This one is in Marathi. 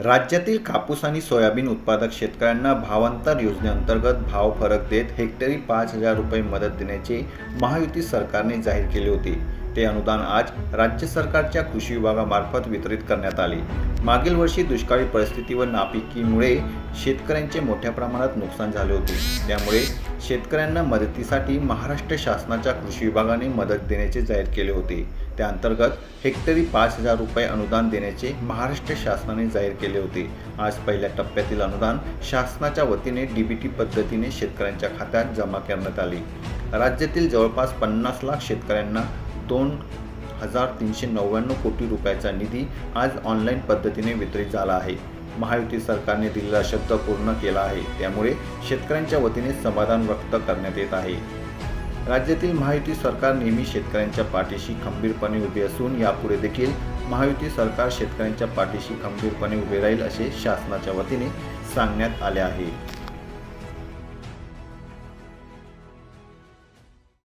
राज्यातील कापूस आणि सोयाबीन उत्पादक शेतकऱ्यांना भावांतर योजनेअंतर्गत भाव फरक देत हेक्टरी पाच हजार रुपये मदत देण्याचे महायुती सरकारने जाहीर केले होते. ते अनुदान आज राज्य सरकारच्या कृषी विभागामार्फत वितरित करण्यात आले. मागील वर्षी दुष्काळी परिस्थिती व नापिकीमुळे शेतकऱ्यांचे मोठ्या प्रमाणात नुकसान झाले होते. त्यामुळे शेतकऱ्यांना मदतीसाठी महाराष्ट्र शासनाच्या कृषी विभागाने मदत देण्याचे जाहीर केले होते. त्या अंतर्गत हेक्टरी पाच हजार रुपये अनुदान देण्याचे महाराष्ट्र शासनाने जाहीर केले होते. आज पहिल्या टप्प्यातील अनुदान शासनाच्या वतीने डीबीटी पद्धतीने शेतकऱ्यांच्या खात्यात जमा करण्यात आले. राज्यातील जवळपास पन्नास लाख शेतकऱ्यांना दोन हजार तीनशे नव्याण्णव कोटी रुपयाचा निधी आज ऑनलाईन पद्धतीने वितरित झाला आहे. महायुती सरकारने दिलेला शब्द पूर्ण केला आहे. त्यामुळे शेतकऱ्यांच्या वतीने समाधान व्यक्त करण्यात येत आहे. राज्यातील महायुती सरकार नेहमी शेतकऱ्यांच्या पाठीशी खंबीरपणे उभे असून यापुढे देखील महायुती सरकार शेतकऱ्यांच्या पाठीशी खंबीरपणे उभे राहील असे शासनाच्या वतीने सांगण्यात आले आहे.